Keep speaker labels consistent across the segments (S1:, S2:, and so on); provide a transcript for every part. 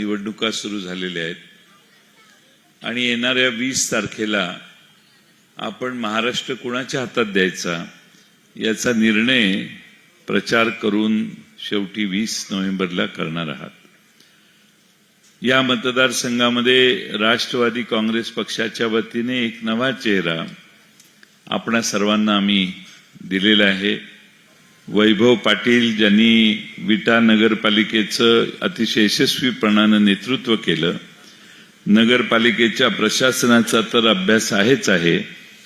S1: निवडणुका सुरू झालेल्या आहेत. आणि येणाऱ्या वीस तारखेला आपण महाराष्ट्र कुणाच्या हातात द्यायचा याचा निर्णय प्रचार करून शेवटी वीस नोव्हेंबरला करणार आहात. या मतदारसंघामध्ये राष्ट्रवादी काँग्रेस पक्षाच्या वतीने एक नवा चेहरा आपणा सर्वांना आम्ही दिलेला आहे. वैभव पाटील ज्यांनी विटा नगरपालिकेचं अतिशय यशस्वीपणानं नेतृत्व केलं. नगरपालिकेच्या प्रशासनाचा तर अभ्यास आहेच आहे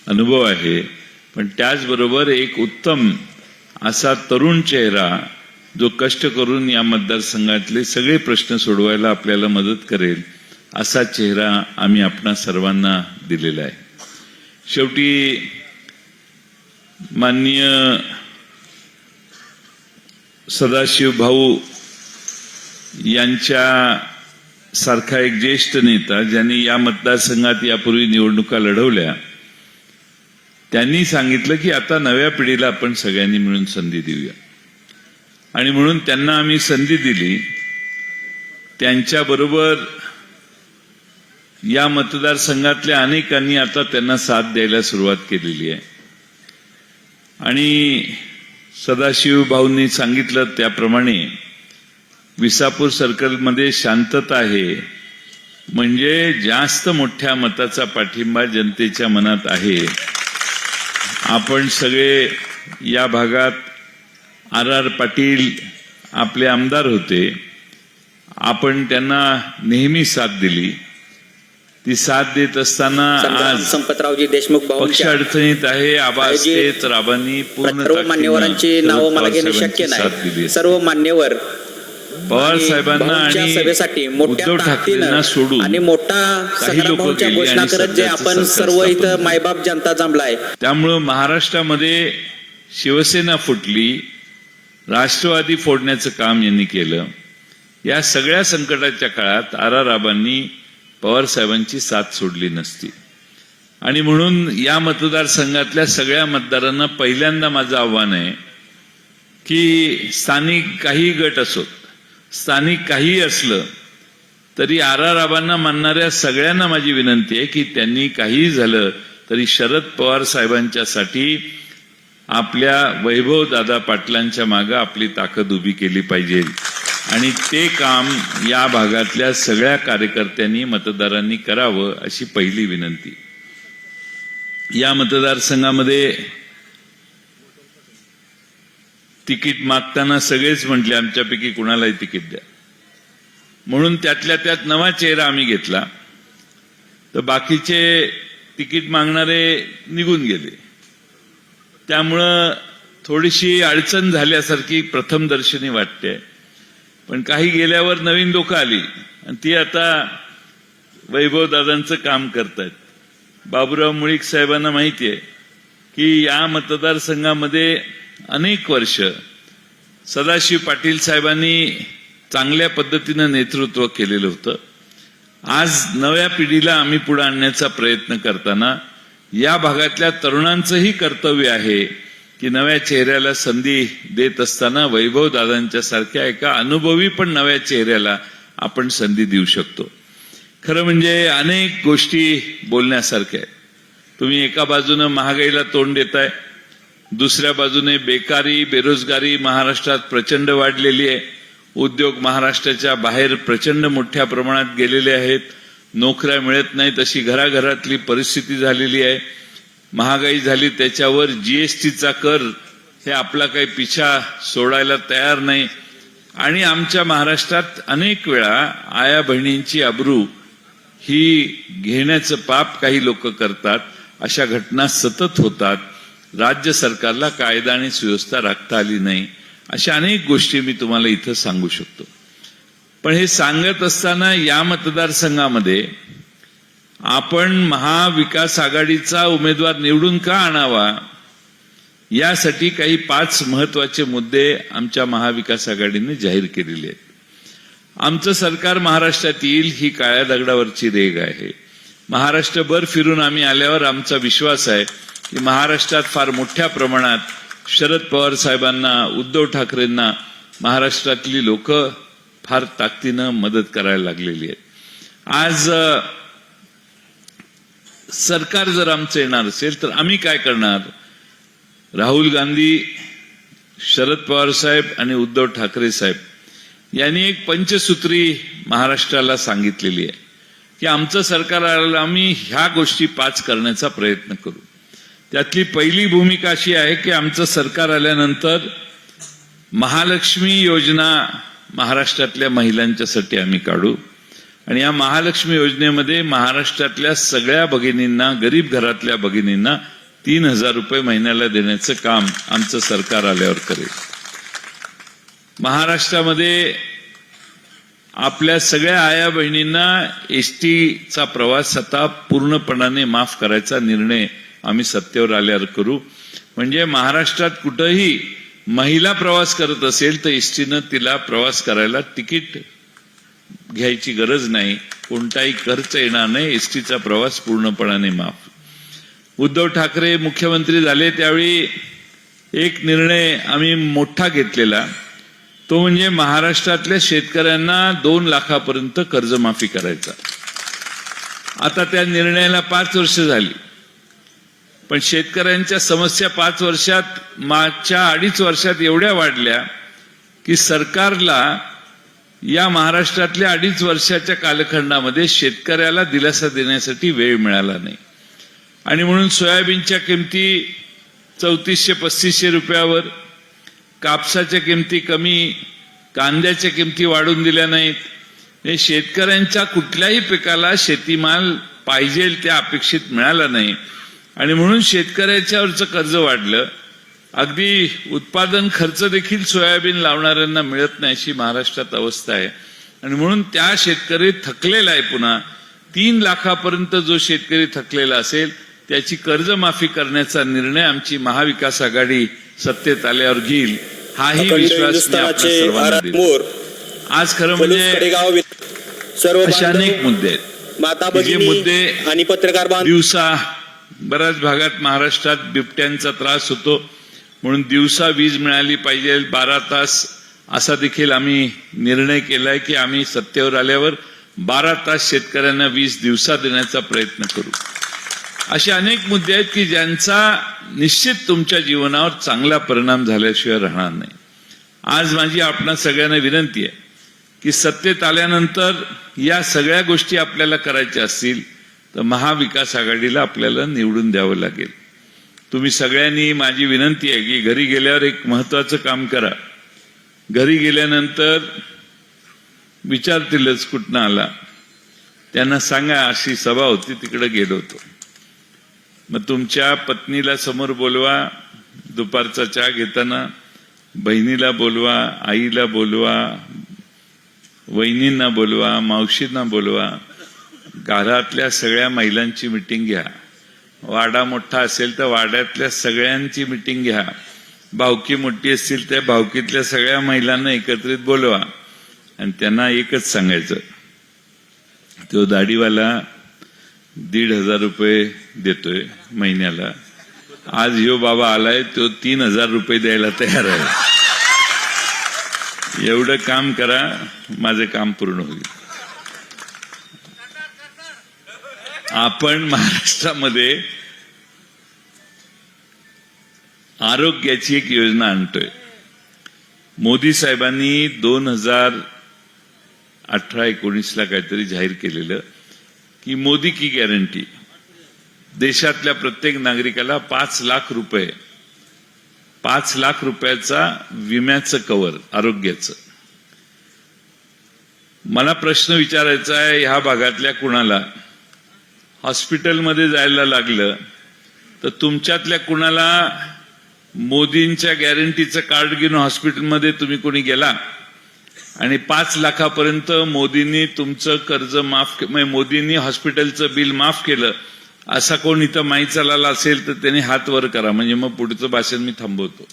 S1: अनुभव आहे पण त्याचबरोबर एक उत्तम असा तरुण चेहरा जो कष्ट करून या मतदारसंघातले सगळे प्रश्न सोडवायला आपल्याला मदत करेल असा चेहरा आम्ही आपणा सर्वांना दिलेला आहे. शेवटी माननीय सदाशिव भाऊ यांच्या सारखा एक ज्येष्ठ नेता ज्यांनी या मतदारसंघात यापूर्वी निवडणुका लढवल्या त्यांनी सांगितलं की आता नव्या पिढीला आपण सगळ्यांनी मिळून संधी देऊया. आणि म्हणून त्यांना आम्ही संधी दिली. त्यांच्याबरोबर या मतदारसंघातल्या अनेकांनी आता त्यांना साथ द्यायला सुरुवात केलेली आहे. आणि सदाशिव भाऊंनी सांगितलं त्याप्रमाणे विसापूर सर्कलमध्ये शांतता आहे म्हणजे जास्त मोठ्या मताचा पाठिंबा जनतेच्या मनात आहे. आपण सगळे या भागात आर आर पाटील आपले आमदार होते. आपण त्यांना नेहमी साथ दिली. ती साथ देत असताना आज
S2: संपतरावजी देशमुख
S1: पक्ष अडचणीत आहे आवाज राबांनी पूर्ण
S2: सर्व मान्यवरांची नावं मला घेणे शक्य नाही. सर्व मान्यवर
S1: पवार साहेबांना आणि
S2: सभेसाठी मोठ्या ताकदीनं
S1: सोडून
S2: आणि मोठा
S1: काही
S2: संग्राम
S1: लोकं
S2: भाऊंच्या
S1: गेली
S2: घोषणा करत जे आपण सर्व इथं. मायबाप जनता जमलाय
S1: त्यामुळं महाराष्ट्रामध्ये शिवसेना फुटली राष्ट्रवादी फोडण्याचं काम यांनी केलं या सगळ्या संकटाच्या काळात आर आर राबांनी पवार साहेबांची साथ सोडली नसती. आणि म्हणून या मतदारसंघातल्या सगळ्या मतदारांना पहिल्यांदा माझं आव्हान आहे की स्थानिक काही गट असोत स्थानिक काही असलं तरी आर आर आबांना मानणाऱ्या सगळ्यांना माझी विनंती आहे की त्यांनी काही झालं तरी शरद पवार साहेबांच्यासाठी आपल्या वैभव दादा पाटलांच्या मागं आपली ताकद उभी केली पाहिजे. आणि ते काम या भागातल्या सगळ्या कार्यकर्त्यांनी मतदारांनी करावं अशी पहिली विनंती. या मतदारसंघामध्ये तिकीट मागताना सगळेच म्हटले आमच्यापैकी कुणालाही तिकीट द्या. म्हणून त्यातल्या त्यात नवा चेहरा आम्ही घेतला. तर बाकीचे तिकीट मागणारे निघून गेले. त्यामुळं थोडीशी अडचण झाल्यासारखी प्रथमदर्शनी वाटते. पण काही गेल्यावर नवीन लोक आली. आणि ती आता वैभव दादांचं काम करतायत. बाबुराव मुळीक साहेबांना माहिती आहे की या मतदारसंघामध्ये अनेक वर्ष सदाशिव पाटील साहेबांनी चांगल्या पद्धतीनं नेतृत्व केलेलं होतं. आज नव्या पिढीला आम्ही पुढे आणण्याचा प्रयत्न करताना या भागातल्या तरुणांचंही कर्तव्य आहे की नव्या चेहऱ्याला संधी देत असताना वैभव दादांच्या सारख्या एका अनुभवी पण नव्या चेहऱ्याला आपण संधी देऊ शकतो. खरं म्हणजे अनेक गोष्टी बोलण्यासारख्या आहेत. तुम्ही एका बाजूनं महागाईला तोंड देताय दुसऱ्या बाजूने बेकारी बेरोजगारी महाराष्ट्रात प्रचंड वाढलेली आहे. उद्योग महाराष्ट्राच्या बाहेर प्रचंड मोठ्या प्रमाणात गेलेले आहेत. नोकऱ्या मिळत नाहीत अशी घराघरातली परिस्थिती झालेली आहे. महागाई झाली त्याच्यावर जीएसटीचा कर हे आपला काही पिछा सोडायला तयार नाही. आणि आमच्या महाराष्ट्रात अनेक वेळा आया बहिणींची अब्रू ही घेण्याचं पाप काही लोक करतात अशा घटना सतत होतात. राज्य सरकारला कायदा आणि सुव्यवस्था राखता आली नाही. अशा अनेक गोष्टी मी तुम्हाला इथं सांगू शकतो. पण हे सांगत असताना या मतदारसंघामध्ये आपण महाविकास आघाडीचा उमेदवार निवडून का आणावा? यासाठी काही पाच महत्त्वाचे मुद्दे आमच्या महाविकास आघाडीने जाहीर केलेले आहेत. आमचं सरकार महाराष्ट्रात येईल ही काळ्या दगडावरची रेग आहे. महाराष्ट्रभर फिरून आम्ही आल्यावर आमचा विश्वास आहे की महाराष्ट्रात फार मोठ्या प्रमाणात शरद पवार साहेबांना उद्धव ठाकरेंना महाराष्ट्रातली लोक फार ताकदीनं मदत करायला लागलेली आहेत. आज सरकार जर आमचं येणार असेल तर आम्ही काय करणार? राहुल गांधी शरद पवार साहेब आणि उद्धव ठाकरे साहेब यांनी एक पंचसूत्री महाराष्ट्राला सांगितलेली आहे की आमचं सरकार आलं आम्ही ह्या गोष्टी पाच करण्याचा प्रयत्न करू. त्यातली पहिली भूमिका अशी आहे की आमचं सरकार आल्यानंतर महालक्ष्मी योजना महाराष्ट्रातल्या महिलांच्यासाठी आम्ही काढू. आणि या महालक्ष्मी योजनेमध्ये महाराष्ट्रातल्या सगळ्या भगिनींना गरीब घरातल्या भगिनींना तीन हजार रुपये महिन्याला देण्याचं काम आमचं सरकार आल्यावर करेल. महाराष्ट्रामध्ये आपल्या सगळ्या आया बहिणींना एस टीचा प्रवास आता पूर्णपणाने माफ करायचा निर्णय आम्ही सत्तेवर आल्यावर करू. म्हणजे महाराष्ट्रात कुठंही महिला प्रवास करत असेल तर एस टीनं तिला प्रवास करायला तिकीट घ्यायची गरज नाही. कोणताही खर्च येणार नाही. एस टीचा प्रवास पूर्णपणाने माफ. उद्धव ठाकरे मुख्यमंत्री झाले त्यावेळी एक निर्णय आम्ही मोठा घेतलेला. तो म्हणजे महाराष्ट्रातल्या शेतकऱ्यांना दोन लाखापर्यंत कर्जमाफी करायचा. आता त्या निर्णयाला पाच वर्ष झाली. पण शेतकऱ्यांच्या समस्या पाच वर्षात मागच्या अडीच वर्षात एवढ्या वाढल्या की सरकारला या महाराष्ट्रातल्या अडीच वर्षाच्या कालखंडामध्ये शेतकऱ्याला दिलासा देण्यासाठी वेळ मिळाला नाही. आणि म्हणून सोयाबीनच्या किमती चौतीसशे पस्तीसशे रुपयावर कापसाच्या किमती कमी कांद्याच्या किमती वाढून दिल्या नाहीत. हे शेतकऱ्यांच्या कुठल्याही पिकाला शेतीमाल पाहिजे त्या अपेक्षित मिळाला नाही. आणि म्हणून शेतकऱ्याच्यावरचं कर्ज वाढलं. अगदी उत्पादन खर्च देखील सोयाबीन लावणाऱ्यांना मिळत नाही अशी महाराष्ट्रात अवस्था आहे. आणि म्हणून त्या शेतकरी थकलेला आहे पुन्हा. तीन लाखापर्यंत जो शेतकरी थकलेला असेल त्याची कर्जमाफी करण्याचा निर्णय आमची महाविकास आघाडी सत्तेत आल्यावर घेईल. हाही विश्वास आज खरं म्हणजे
S2: बांधव,
S1: अनेक मुद्दे आहेत. जे मुद्दे
S2: आणि पत्रकार
S1: दिवसा बऱ्याच भागात महाराष्ट्रात बिबट्यांचा त्रास होतो. म्हणून दिवसा वीज मिळाली पाहिजे बारा तास असा देखील आम्ही निर्णय केलाय की आम्ही सत्तेवर आल्यावर बारा तास शेतकऱ्यांना वीज दिवसा देण्याचा प्रयत्न करू. असे अनेक मुद्दे आहेत की ज्यांचा निश्चित तुमच्या जीवनावर चांगला परिणाम झाल्याशिवाय राहणार नाही. आज माझी आपणा सगळ्यांना विनंती आहे की सत्तेत आल्यानंतर या सगळ्या गोष्टी आपल्याला करायच्या असतील तर महाविकास आघाडीला आपल्याला निवडून द्यावं लागेल. तुम्ही सगळ्यांनी माझी विनंती आहे की घरी गेल्यावर एक महत्वाचं काम करा. घरी गेल्यानंतर विचारतीलच कुठनं आला. त्यांना सांगा अशी सभा होती तिकडे गेलो होतो. मग तुमच्या पत्नीला समोर बोलवा दुपारचा चहा घेताना बहिणीला बोलवा आईला बोलवा वहिनींना बोलवा मावशींना बोलवा. घरातल्या सगळ्या महिलांची मिटिंग घ्या. वाडा मोठा असेल तर वाड्यातल्या सगळ्यांची मिटिंग घ्या. भावकी मोठी असतील त्या भावकीतल्या सगळ्या महिलांना एकत्रित बोलवा. आणि त्यांना एकच सांगायचं. तो दाढीवाला दीड हजार रुपये देतोय महिन्याला. आज ह्यो बाबा आलाय तो तीन हजार रुपये द्यायला तयार आहे. एवढं काम करा माझं काम पूर्ण होईल. आपण महाराष्ट्रामध्ये आरोग्याची एक योजना आणतोय. मोदी साहेबांनी दोन हजार अठरा एकोणीसला काहीतरी जाहीर केलेलं की मोदी की गॅरंटी. देशातल्या प्रत्येक नागरिकाला पाच लाख रुपये पाच लाख रुपयाचा विम्याचं कवर आरोग्याचं. मला प्रश्न विचारायचा आहे ह्या भागातल्या कुणाला? हॉस्पिटलमध्ये जायला लागलं तर तुमच्यातल्या कुणाला मोदींच्या गॅरंटीचं कार्ड घेऊन हॉस्पिटलमध्ये तुम्ही कोणी गेला? आणि पाच लाखापर्यंत मोदींनी तुमचं कर्ज माफ के- म्हणजे मोदींनी हॉस्पिटलचं बिल माफ केलं असा कोण इथं माहीत चालला असेल तर त्याने हात वर करा. म्हणजे मग पुढचं भाषण मी थांबवतो.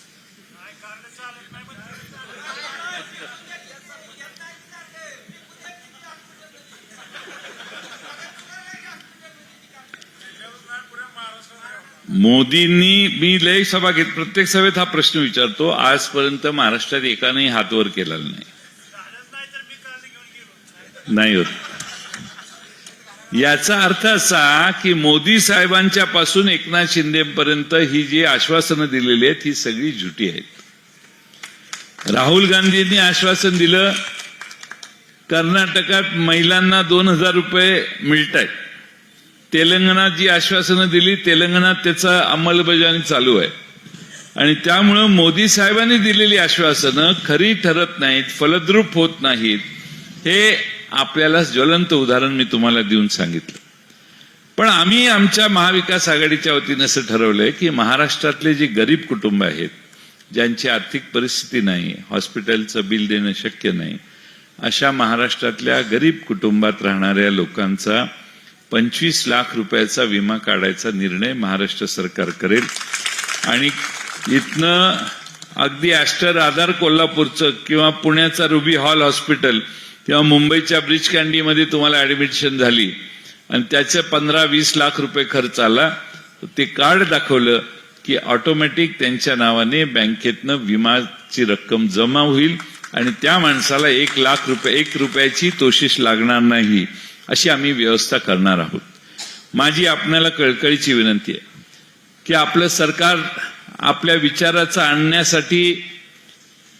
S1: मोदींनी मी लय सभा घेत प्रत्येक सभेत हा प्रश्न विचारतो आजपर्यंत महाराष्ट्रात एकानेही हातवर केलेला नाही. नाही होत. याचा अर्थ असा की मोदी साहेबांच्या पासून एकनाथ शिंदेपर्यंत ही जी आश्वासनं दिलेली आहेत ही सगळी झुटी आहेत. राहुल गांधींनी आश्वासन दिलं कर्नाटकात महिलांना दोन हजार रुपये मिळत आहेत तेलंगणात जी आश्वासनं दिली तेलंगणात त्याचा अंमलबजावणी चालू आहे. आणि त्यामुळं मोदी साहेबांनी दिलेली आश्वासनं खरी ठरत नाहीत फलद्रूप होत नाहीत हे आपल्याला ज्वलंत उदाहरण मी तुम्हाला देऊन सांगितलं. पण आम्ही आमच्या महाविकास आघाडीच्या वतीनं असं ठरवलंय की महाराष्ट्रातले जे गरीब कुटुंब आहेत ज्यांची आर्थिक परिस्थिती नाही हॉस्पिटलचं बिल देणं शक्य नाही अशा महाराष्ट्रातल्या गरीब कुटुंबात राहणाऱ्या लोकांचा पंचवीस लाख रुपयाचा विमा काढायचा निर्णय महाराष्ट्र सरकार करेल. आणि इथनं अगदी ॲस्टर आधार कोल्हापूरचं किंवा पुण्याचा रुबी हॉल हॉस्पिटल किंवा मुंबईच्या ब्रिज कँडीमध्ये तुम्हाला ऍडमिशन झाली आणि त्याचे पंधरा वीस लाख रुपये खर्च आला ते कार्ड दाखवलं की ऑटोमॅटिक त्यांच्या नावाने बँकेतनं विमाची रक्कम जमा होईल आणि त्या माणसाला एक लाख रुपये एक रुपयाची तोशिष लागणार नाही. अशी आम्ही व्यवस्था करणार आहोत. माझी आपल्याला कळकळीची विनंती आहे की आपलं सरकार आपल्या विचाराचं आणण्यासाठी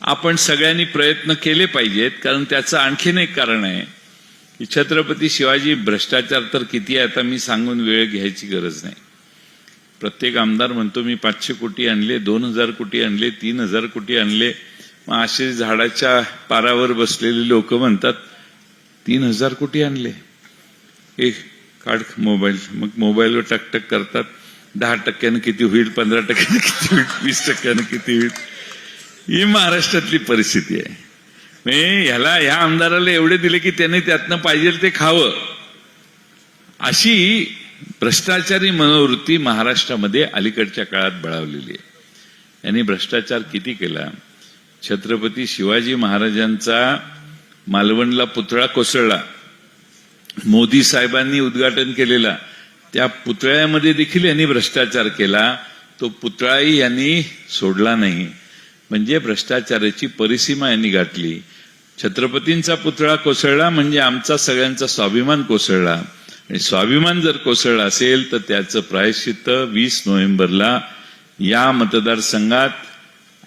S1: आपण सगळ्यांनी प्रयत्न केले पाहिजेत कारण त्याचं आणखीन एक कारण आहे की छत्रपती शिवाजी भ्रष्टाचार तर किती आहे आता मी सांगून वेळ घ्यायची गरज नाही. प्रत्येक आमदार म्हणतो मी पाचशे कोटी आणले दोन हजार कोटी आणले तीन हजार कोटी आणले. मग असे झाडाच्या पारावर बसलेले लोक म्हणतात तीन हजार कोटी आणले. एक काढ मोबाईल. मग मोबाईलवर टकटक करतात. दहा टक्क्यानं किती होईल पंधरा टक्क्यानं किती होईल वीस टक्क्यानं किती होईल. ही महाराष्ट्रातली परिस्थिती आहे. मी ह्याला ह्या आमदाराला एवढे दिले की त्याने त्यातनं पाहिजे ते खावं. अशी भ्रष्टाचारी मनोवृत्ती महाराष्ट्रामध्ये अलीकडच्या काळात बळावलेली आहे. यांनी भ्रष्टाचार किती केला? छत्रपती शिवाजी महाराजांचा मालवणला पुतळा कोसळला. मोदी साहेबांनी उद्घाटन केलेला त्या पुतळ्यामध्ये देखील यांनी भ्रष्टाचार केला. तो पुतळाही यांनी सोडला नाही. म्हणजे भ्रष्टाचाराची परिसीमा यांनी गाठली. छत्रपतींचा पुतळा कोसळला म्हणजे आमचा सगळ्यांचा स्वाभिमान कोसळला. आणि स्वाभिमान जर कोसळला असेल तर त्याचं प्रायश्चित्त वीस नोव्हेंबरला या मतदारसंघात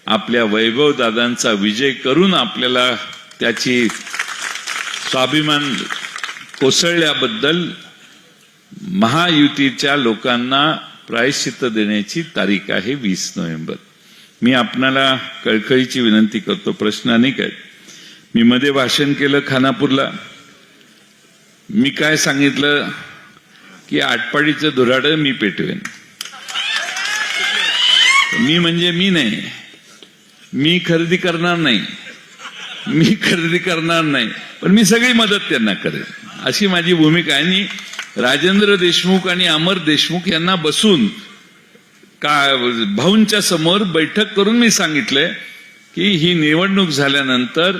S1: आपल्या वैभव दादांचा विजय करून आपल्याला त्याची स्वाभिमान कोसळल्याबद्दल महायुतीच्या लोकांना प्रायश्चित्त देण्याची तारीख आहे वीस नोव्हेंबर. मी आपणाला कळकळीची विनंती करतो प्रश्न अनेक आहेत. मी मध्ये भाषण केलं खानापूरला. मी काय सांगितलं? की आटपाडीचं धुराडं मी पेटवेन. मी म्हणजे मी नाही. मी खरेदी करणार नाही. मी खरेदी करणार नाही. पण मी सगळी मदत त्यांना करेन. अशी माझी भूमिका आहे. आणि राजेंद्र देशमुख आणि अमर देशमुख यांना बसून का भाऊंच्या समोर बैठक करून मी सांगितलंय की ही निवडणूक झाल्यानंतर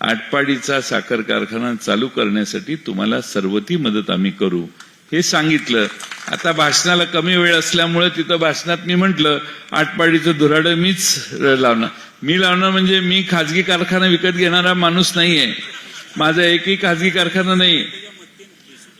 S1: आटपाडीचा साखर कारखाना चालू करण्यासाठी तुम्हाला सर्व ती मदत आम्ही करू. हे सांगितलं. आता भाषणाला कमी वेळ असल्यामुळे तिथं भाषणात मी म्हटलं आटपाडीचं धुराडं मीच लावणार. मी लावणार म्हणजे मी खाजगी कारखाना विकत घेणारा माणूस नाहीये. माझा एकही खाजगी कारखाना नाही.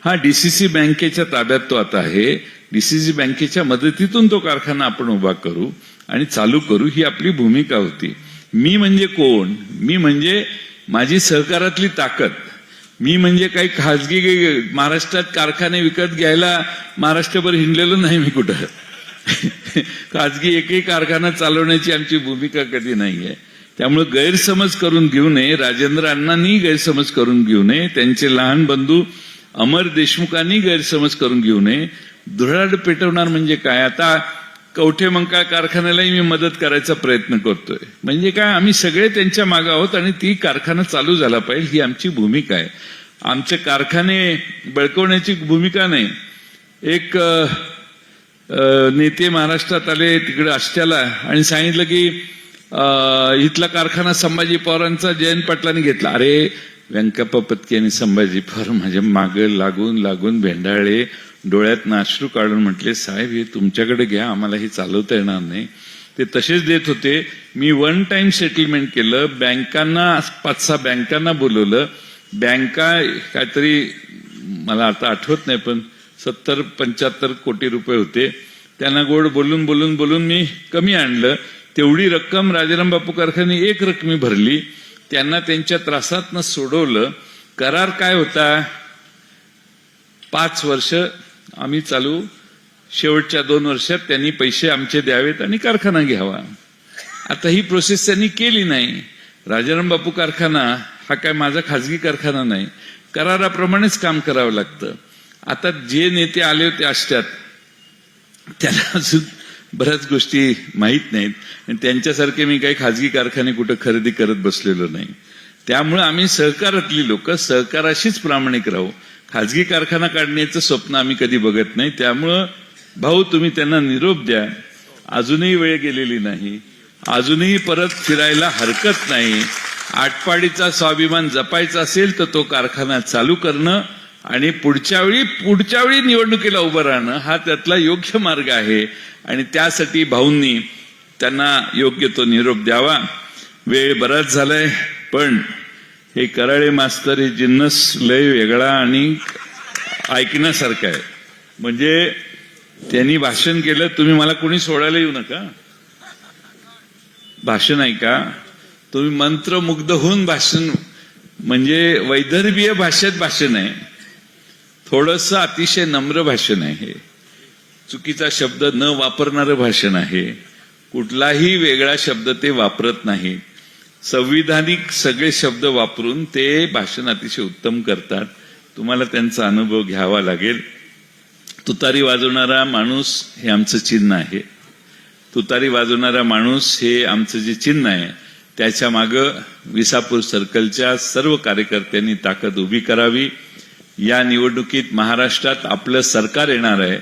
S1: हा डीसीसी बँकेच्या ताब्यात तो आता आहे. डीसीसी बँकेच्या मदतीतून तो कारखाना आपण उभा करू आणि चालू करू ही आपली भूमिका होती. मी म्हणजे कोण? मी म्हणजे माझी सहकारातली ताकद. मी म्हणजे काही खाजगी महाराष्ट्रात कारखाने विकत घ्यायला महाराष्ट्रभर हिंडलेलो नाही मी कुठं. खाजगी एकही कारखाना चालवण्याची आमची भूमिका कधी नाहीये. त्यामुळे गैरसमज करून घेऊ नये राजेंद्र अण्णांनी गैरसमज करून घेऊ नये त्यांचे लहान बंधू अमर देशमुखांनी गैरसमज करून घेऊ नये. धुराड पेटवणार म्हणजे काय? आता कवठे मंकाळ कारखान्यालाही मी मदत करायचा प्रयत्न करतोय. म्हणजे काय? आम्ही सगळे त्यांच्या मागे आहोत आणि ती कारखाना चालू झाला पाहिजे ही आमची भूमिका आहे. आमचे कारखाने बळकवण्याची भूमिका नाही. एक नेते महाराष्ट्रात आले तिकडे आष्ट्याला आणि सांगितलं की इथला कारखाना संभाजी पवारांचा जयंत पाटलांनी घेतला. अरे व्यंकप्पा पत्की आणि संभाजी पवार माझ्या माग लागून लागून भेंडाळे डोळ्यात नाश्रू काढून म्हटले साहेब हे तुमच्याकडे घ्या आम्हाला हे चालवता येणार नाही. ते तसेच देत होते. मी वन टाइम सेटलमेंट केलं. बँकांना पाच सहा बँकांना बोलवलं. बँका काहीतरी मला आता आठवत नाही पण सत्तर पंच्याहत्तर कोटी रुपये होते. त्यांना गोड बोलून बोलून बोलून मी कमी आणलं. तेवढी रक्कम राजाराम बापू कारखाने एक रकमी भरली. त्यांना त्यांच्या त्रासातनं सोडवलं. करार काय होता? पाच वर्ष आम्ही चालू. शेवटच्या दोन वर्षात त्यांनी पैसे आमचे द्यावेत आणि कारखाना घ्यावा. आता ही प्रोसेस त्यांनी केली नाही. राजाराम बापू कारखाना हा काय माझा खाजगी कारखाना नाही. कराराप्रमाणेच काम करावं लागतं. आता जे नेते आले होते आष्ट्यात त्याला अजून बऱ्याच गोष्टी माहीत नाहीत. आणि त्यांच्यासारखे मी काही खाजगी कारखाने कुठं खरेदी करत बसलेलो नाही. त्यामुळे आम्ही सहकारातली लोक सहकाराशीच प्रामाणिक राहू. खाजगी कारखाना काढण्याचं स्वप्न आम्ही कधी बघत नाही. त्यामुळं भाऊ तुम्ही त्यांना निरोप द्या. अजूनही वेळ गेलेली नाही. अजूनही परत फिरायला हरकत नाही. आटपाडीचा स्वाभिमान जपायचा असेल तर तो कारखाना चालू करणं आणि पुढच्या वेळी पुढच्या वेळी निवडणुकीला उभं राहणं हा त्यातला योग्य मार्ग आहे. आणि त्यासाठी भाऊंनी त्यांना योग्य तो निरोप द्यावा. वेळ बराच झालाय पण हे कराळे मास्तर हे जिन्नस लय वेगळा आणि ऐकण्यासारखं आहे. म्हणजे त्यांनी भाषण केलं तुम्ही मला कोणी सोडायला येऊ नका. भाषण ऐका. तुम्ही मंत्रमुग्ध होऊन भाषण म्हणजे वैदर्भीय भाषेत भाषण आहे. थोडस अतिशय नम्र भाषण आहे. चुकीचा शब्द न वापरणारं भाषण आहे. कुठलाही वेगळा शब्द ते वापरत नाही. संविधानिक सगळे शब्द वापरून ते भाषण अतिशय उत्तम करतात. तुम्हाला त्यांचा अनुभव घ्यावा लागेल. तुतारी वाजवणारा माणूस हे आमचं चिन्ह आहे. तुतारी वाजवणारा माणूस हे आमचं जे चिन्ह आहे त्याच्या मागं विसापूर सर्कलच्या सर्व कार्यकर्त्यांनी ताकद उभी करावी. या निवडणुकीत महाराष्ट्रात आपलं सरकार येणार आहे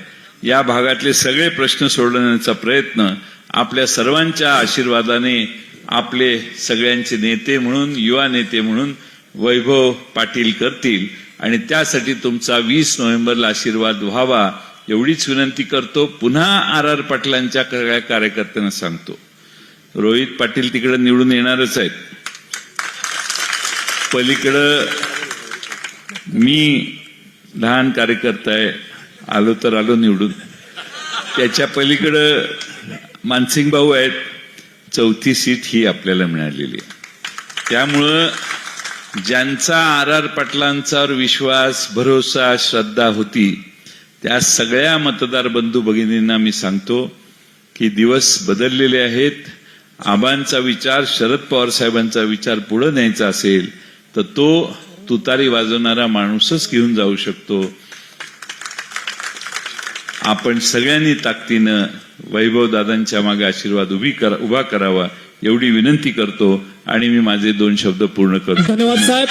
S1: या भागातले सगळे प्रश्न सोडवण्याचा प्रयत्न आपल्या सर्वांच्या आशीर्वादाने आपले सगळ्यांचे नेते म्हणून युवा नेते म्हणून वैभव पाटील करतील. आणि त्यासाठी तुमचा वीस नोव्हेंबरला आशीर्वाद व्हावा एवढीच विनंती करतो. पुन्हा आर आर पाटलांच्या सगळ्या कार्यकर्त्यांना सांगतो. रोहित पाटील तिकडे निवडून येणारच आहेत. पलीकडं मी लहान कार्यकर्ता आहे आलो तर आलो निवडून. त्याच्या पलीकडं मानसिंग भाऊ आहेत चौथी सीट ही आपल्याला मिळालेली आहे. त्यामुळं ज्यांचा आर आर पाटलांचावर विश्वास भरोसा श्रद्धा होती त्या सगळ्या मतदार बंधू भगिनींना मी सांगतो की दिवस बदललेले आहेत. आबांचा विचार शरद पवार साहेबांचा विचार पुढे न्यायचा असेल तर तो तुतारी वाजवणारा माणूसच घेऊन जाऊ शकतो. आपण सगळ्यांनी ताकदीनं वैभव दादांच्या मागे आशीर्वाद उभी करा उभा करावा एवढी विनंती करतो आणि मी माझे दोन शब्द पूर्ण करतो.
S3: धन्यवाद साहेब.